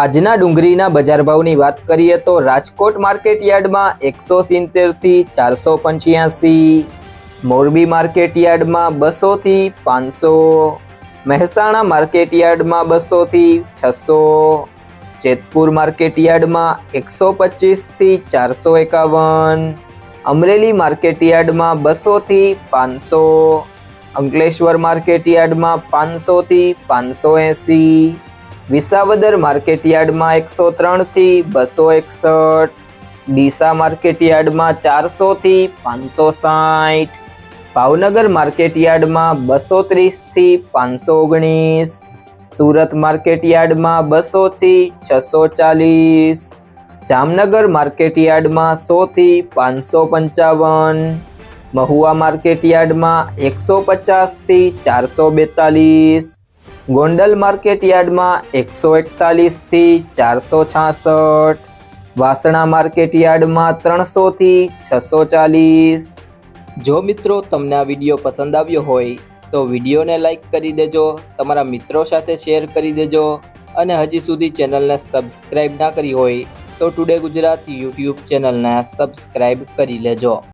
આજના ડુંગળીના બજાર ભાવની વાત કરીએ તો રાજકોટ માર્કેટ યાર્ડમાં એકસો સિત્તેરથી ચારસો પંચ્યાસી, મોરબી માર્કેટ યાર્ડમાં બસોથી પાંચસો, મહેસાણા માર્કેટ યાર્ડમાં બસોથી છસો, જેતપુર માર્કેટ યાર્ડમાં એકસો પચીસથી ચારસો એકાવન, અમરેલી માર્કેટ યાર્ડમાં બસોથી પાંચસો, અંકલેશ્વર માર્કેટ યાર્ડમાં પાંચસોથી પાંચસો એંસી વિસાવદર માર્કેટ યાર્ડમાં એકસો ત્રણથી બસો એકસઠ, ડીસા માર્કેટ યાર્ડમાં ચારસોથી પાંચસો સાઠ, ભાવનગર માર્કેટ યાર્ડમાં બસો ત્રીસથી પાંચસો ઓગણીસ, સુરત માર્કેટ યાર્ડમાં બસોથી છસો ચાલીસ, જામનગર માર્કેટ યાર્ડમાં સોથી પાંચસો પંચાવન, મહુવા માર્કેટ યાર્ડમાં એકસો પચાસથી ચારસો બેતાલીસ ગોંડલ માર્કેટ યાર્ડમાં એકસો એકતાલીસથી ચારસો છાસઠ. વાસણા માર્કેટ યાર્ડમાં ત્રણસોથી છસો ચાલીસ. જો મિત્રો તમને આ વીડિયો પસંદ આવ્યો હોય, તો વિડીયોને લાઈક કરી દેજો, તમારા મિત્રો સાથે શેર કરી દેજો અને હજી સુધી ચેનલને સબસ્ક્રાઈબ ના કરી હોય, તો ટુડે ગુજરાત યુટ્યુબ ચેનલને સબસ્ક્રાઈબ કરી લેજો.